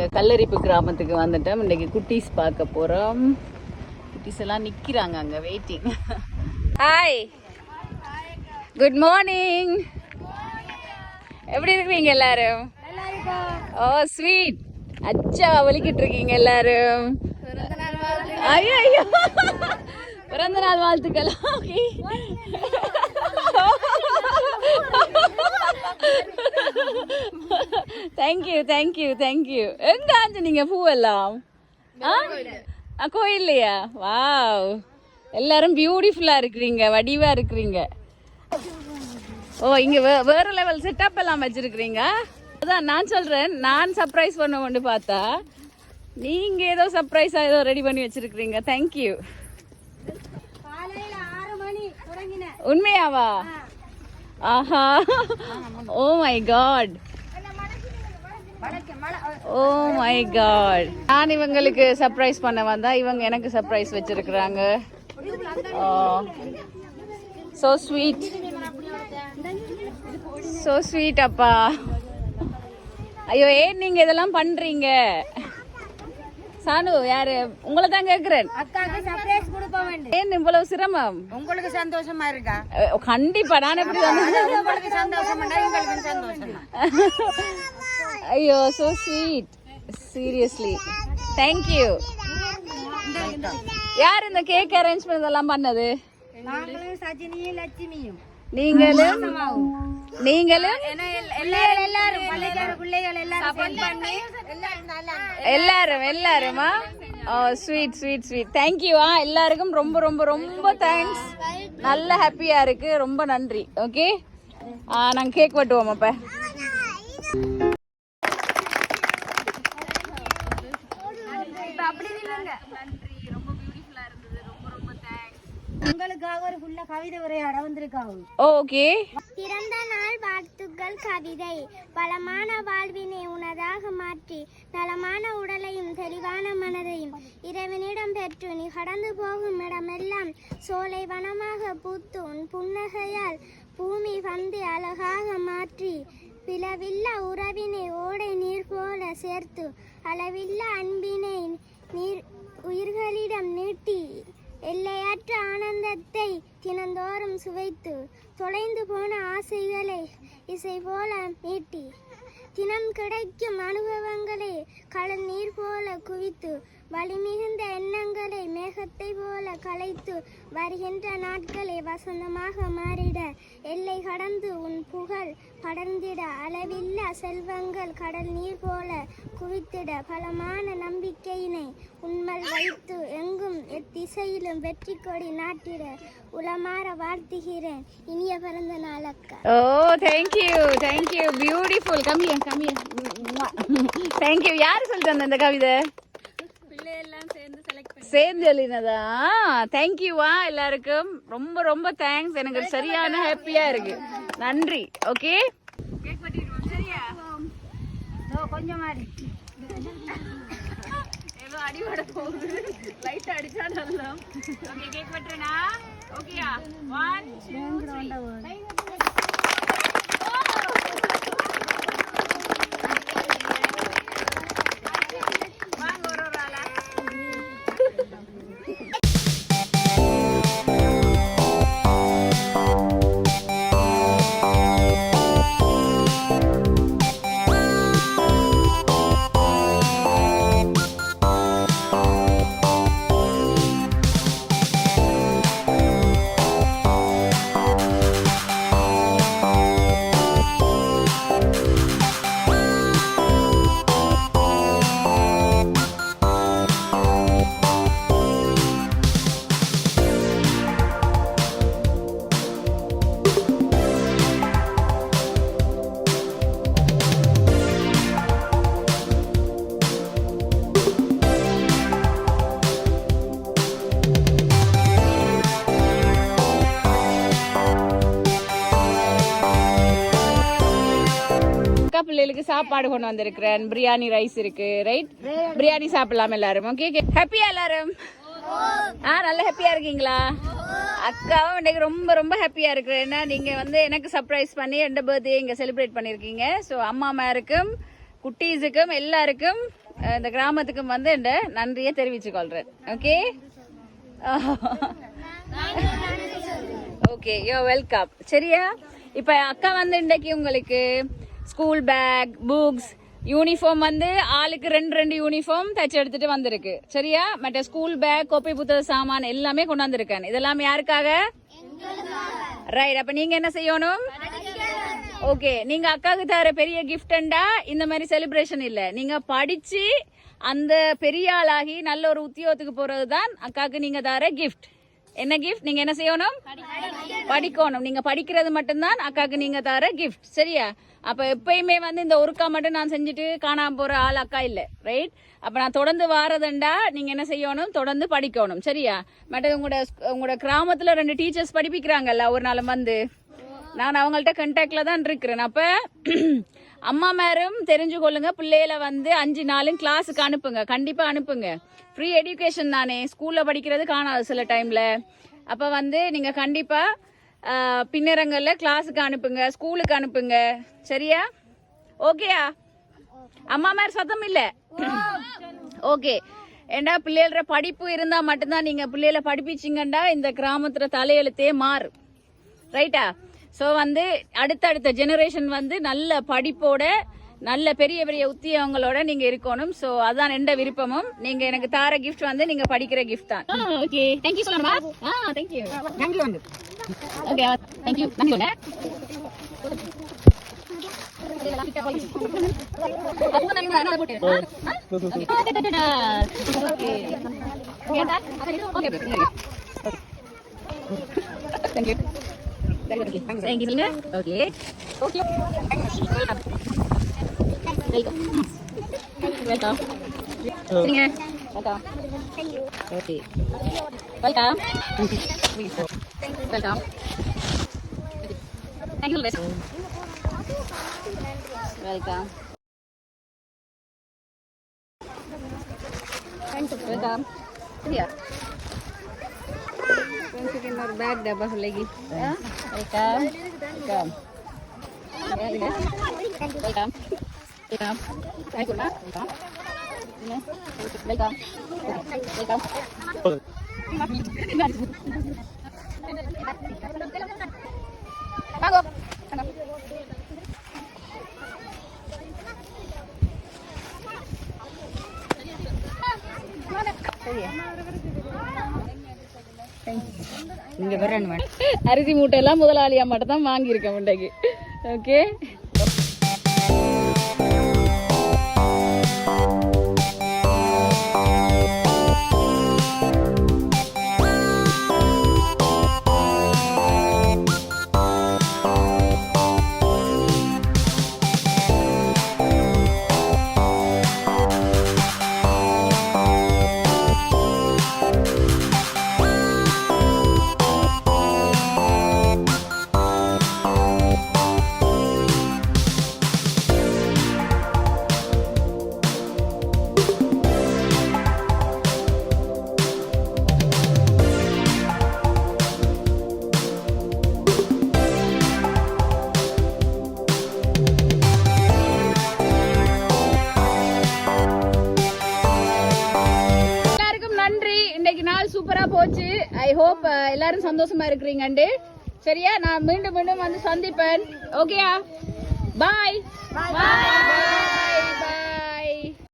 நாங்கள் கல்லரிப்பு கிராமத்துக்கு வந்துட்டோம். இன்றைக்கி குட்டீஸ் பார்க்க போகிறோம் குட்டீஸ் எல்லாம் நிற்கிறாங்க அங்கே வெயிட்டிங் ஹாய் குட் மார்னிங் எப்படி இருக்கிறீங்க எல்லாரும்? ஓ ஸ்வீட் அச்சா வலிக்கிட்டு இருக்கீங்க எல்லாரும். ஐயோ ஐயோ பிறந்த நாள் வாழ்த்துக்கள். தேங்க்யூ தேங்க்யூ தேங்க்யூ எங்க ஆஞ்சு நீங்க பூவெல்லாம்? ஆ? கோயில்லையா? வாவ். எல்லாரும் பியூட்டிஃபுல்லா இருக்கிறீங்க வடிவா இருக்கிறீங்க. ஓ இங்க வேற லெவல் செட்டப் எல்லாம் வச்சிருக்கிறீங்க. அதான் நான் சொல்றேன் நான் சர்ப்ரைஸ் பண்ண கொண்டு பார்த்தா நீங்க ஏதோ சர்ப்ரைஸா ஏதோ ரெடி பண்ணி வச்சிருக்கிறீங்க. தேங்க்யூ உண்மையாவா? ஆஹா. Oh my god oh my god நான் இவங்களுக்கு சர்ப்ரைஸ் பண்ண வந்தா இவங்க எனக்கு சர்ப்ரைஸ் வச்சிருக்கிறாங்க. சோ ஸ்வீட் சோ ஸ்வீட் அப்பா. ஐயோ ஏன் நீங்க இதெல்லாம் பண்றீங்க? சானு யாரு? உங்களை தான் கேக்குறேன். ஏன் இவ்வளவு சிரமம்? உங்களுக்கு சந்தோஷமா இருக்கா? அஹ், கண்டிப்பா நான் எப்படி உங்களுக்கு சந்தோஷம் எங்களுக்கு சந்தோஷம். ஐயோ சோ ஸ்வீட் சீரியஸ்லி தேங்க்யூ யார் இந்த கேக் அரேஞ்ச் பண்ணதெல்லாம் பண்ணது? நாங்களும் சஜினியும் லட்சுமியும். நீங்களும்? நீங்களும்? எல்லாரும் எல்லாரும் எல்லாரும் எல்லாரும்? Sweet sweet sweet thank you ஆ எல்லாருக்கும் ரொம்ப ரொம்ப ரொம்ப தேங்க்ஸ் நல்ல ஹாப்பியா இருக்கு. ரொம்ப நன்றி ஓகே நாங்கள் கேக் வெட்டுவோம் அப்போ. உங்களுக்காக ஒரு ஃபுல்லா கவிதை உரையாட வந்திருக்காங்க. ஓகே பிறந்த நாள் வாழ்த்துக்கள் கவிதை பலமான வாழ்வினை உனதாக மாற்றி நலமான உடலையும் தெளிவான மனதையும் இறைவனிடம் பெற்று நீ கடந்து போகும் இடமெல்லாம் சோலை வனமாக பூத்து உன் புன்னகையால் பூமி வந்து அழகாக மாற்றி பிளவில்லா உறவினை ஓடை நீர் போல சேர்த்து அளவில்லா அன்பினை நீர் உயிர்களிடம் நீட்டி எல்லையற்ற ஆனந்தத்தை தினந்தோறும் சுவைத்து தொலைந்து போன ஆசைகளை இசை போல மீட்டி தினம் கிடைக்கும் அனுபவங்களை கடல் நீர் போல குவித்து வலிமிகுந்த எண்ணங்களை மேகத்தை போல கலைத்து வருகின்ற நாட்களை வசந்தமாக மாறிட. எல்லை கடந்து உன் புகழ் படர்ந்திட. அளவில்லா செல்வங்கள் கடல் நீர் போல குவித்திட. பலமான நம்பிக்கையினை உண்மல் வைத்து எங்கும் எத்திசையிலும் வெற்றி கொடி நாட்டிட. உளமாற வாழ்த்துகிறேன். இனிய பிறந்த நாள் அக்கா. ஓ தேங்க்யூ தேங்க்யூ பியூட்டிஃபுல் கம்மியா கம்மியா தேங்க்யூ யார் சொல்லி தந்த இந்த கவிதை? சேர்ந்து எழுதினதா தேங்க்யூவா எல்லாருக்கும். ரொம்ப ரொம்ப தேங்க்ஸ் எனக்கு சரியான ஹாப்பியா இருக்கு. நன்றி. ஓகே கொஞ்சம் மாறி ஏதோ அடிபட போகுது. லைட் அடிச்சா நல்லா. ஓகே கேக் வெட்டுறேனா? ஓகேயா ஒன் வாங்க பிள்ளைகளுக்கு சாப்பாடு கொண்டு வந்திருக்கிறேன். பிரியாணி ரைஸ் இருக்கு ரைட் பிரியாணி சாப்பிடலாம் எல்லாரும். ஓகே ஹாப்பியா எல்லாரும்? ஆ நல்ல ஹாப்பியா இருக்கீங்களா? அக்காவும் இன்னைக்கு ரொம்ப ரொம்ப ஹாப்பியா இருக்கிறேன் ஏன்னா நீங்க வந்து எனக்கு சர்ப்ரைஸ் பண்ணி எந்த பர்த்டே இங்க செலிப்ரேட் பண்ணிருக்கீங்க? ஸோ அம்மா அம்மாருக்கும் குட்டீஸுக்கும் எல்லாருக்கும் இந்த கிராமத்துக்கும் வந்து இந்த நன்றியை தெரிவிச்சு கொள்றேன். ஓகே ஓகே யோ வெல்கம் சரியா? இப்போ அக்கா வந்து இன்றைக்கு உங்களுக்கு ஸ்கூல் பேக் புக்ஸ் யூனிஃபார்ம் வந்து ஆளுக்கு ரெண்டு ரெண்டு யூனிஃபார்ம் தச்சு எடுத்துட்டு வந்திருக்கு. சரியா? மற்ற ஸ்கூல் பேக் கோப்பை புத்தக சாமான் எல்லாமே கொண்டு வந்திருக்கேன். இதெல்லாம் யாருக்காக? ரைட் அப்ப நீங்க என்ன செய்யணும்? ஓகே நீங்க அக்காவுக்கு தர பெரிய கிஃப்டண்டா இந்த மாதிரி செலிப்ரேஷன் இல்ல. நீங்க படிச்சு அந்த பெரிய ஆளாகி நல்ல ஒரு உத்தியோகத்துக்கு போறது தான் அக்காவுக்கு நீங்க தர கிஃப்ட் என்ன கிஃப்ட் நீங்க என்ன செய்யணும்? படிக்கணும். நீங்க படிக்கிறது மட்டும்தான் அக்காவுக்கு நீங்க தர கிஃப்ட் சரியா? அப்ப எப்பயுமே வந்து இந்த ஒருக்கா மட்டும் நான் செஞ்சுட்டு காணாம போற ஆள் அக்கா இல்ல. ரைட் அப்ப நான் தொடர்ந்து வாரதுண்டா நீங்க என்ன செய்யணும்? தொடர்ந்து படிக்கணும். சரியா? மற்ற உங்களோட உங்களோட கிராமத்துல ரெண்டு டீச்சர்ஸ் படிப்பிக்கிறாங்கல்ல ஒரு நாள் வந்து. நான் அவங்கள்ட்ட கண்டாக்ட்ல தான் இருக்கிறேன். அப்ப அம்மா மேரும் தெரிஞ்சு கொள்ளுங்க பிள்ளையில வந்து அஞ்சு நாளும் கிளாஸுக்கு அனுப்புங்க. கண்டிப்பா அனுப்புங்க. ஃப்ரீ எஜுகேஷன் தானே. ஸ்கூல்ல படிக்கிறது காணாது சில டைம்ல அப்ப வந்து நீங்க கண்டிப்பா ஆஹ், பின்னரங்கல்ல கிளாஸுக்கு அனுப்புங்க. ஸ்கூலுக்கு அனுப்புங்க. சரியா? ஓகேயா அம்மா மேர் சத்தம் இல்ல? ஓகே ஏண்டா பிள்ளைகள படிப்பு இருந்தா மட்டும்தான் நீங்க பிள்ளைகளை படிப்பிச்சிங்கண்டா? இந்த கிராமத்துல தலையெழுத்தே மாறும். ரைட்டா ஸோ வந்து அடுத்தடுத்த ஜெனரேஷன் வந்து நல்ல படிப்போட நல்ல பெரிய பெரிய உத்தியோகங்களோட நீங்க இருக்கணும். ஸோ அதான் எந்த விருப்பமும். நீங்க எனக்கு தார கிஃப்ட் வந்து நீங்க படிக்கிற கிஃப்ட் தான். ஓகே தேங்க்யூ சொல்லணுமா ஆ தேங்க்யூ தேங்க்யூ வந்து ஓகே தேங்க்யூ நன்றி ஒன்று thank you thank you okay okay welcome welcome சரிங்க welcome okay welcome welcome thank you welcome welcome சரியா ஃப்ரெண்ட்ஸுக்கு இன்னொரு பேக் டப்பா சொல்லிக்கி வெல்கம் வெல்கம் வெல்கம் வெல்கம் தேங்க்யூண்ணா வெல்கம் வெல்கம் வெல்கம் வாங்கோ அரிசி மூட்டை எல்லாம் முதலாளியா மட்டும் தான் வாங்கியிருக்கேன் முண்டைக்கு ஓகே ஐ ஹோப் எல்லாரும் சந்தோஷமா இருக்கிறீங்கண்டு. சரியா? நான் மீண்டும் மீண்டும் வந்து சந்திப்பேன். ஓகேயா பாய் பாய் பாய்